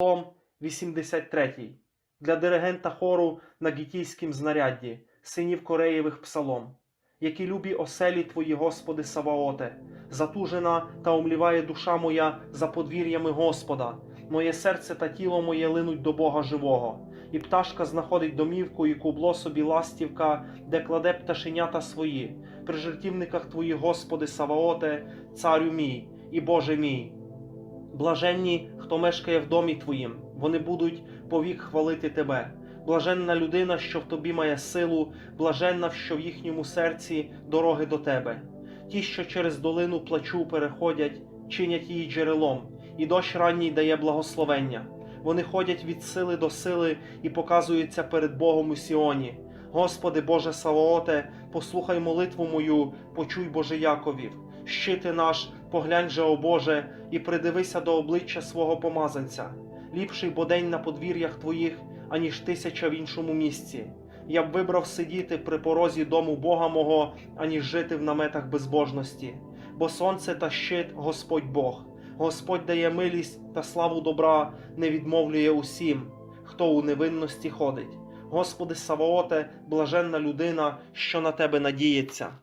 Псалом 83 для диригента хору на гітійськім знарядді, синів Кореєвих псалом. Які любі оселі Твої, Господи Саваоте, затужена та омліває душа моя за подвір'ями Господа, моє серце та тіло моє линуть до Бога живого, і пташка знаходить домівку, і кубло собі ластівка, де кладе пташенята свої, при жертівниках Твоїх, Господи Саваоте, царю мій і Боже мій. Блаженні, хто мешкає в домі Твоїм, вони будуть повік хвалити Тебе. Блаженна людина, що в тобі має силу, блаженна, що в їхньому серці дороги до тебе. Ті, що через долину плачу переходять, чинять її джерелом, і дощ ранній дає благословення. Вони ходять від сили до сили і показуються перед Богом у Сіоні. Господи Боже Савооте, послухай молитву мою, почуй Боже Яковів. Щити наш, поглянь же, о Боже, і придивися до обличчя свого помазанця. Ліпший бо день на подвір'ях твоїх, аніж тисяча в іншому місці. Я б вибрав сидіти при порозі дому Бога мого, аніж жити в наметах безбожності. Бо сонце та щит Господь Бог. Господь дає милість та славу добра, не відмовлює усім, хто у невинності ходить. Господи Савооте, блаженна людина, що на тебе надіється.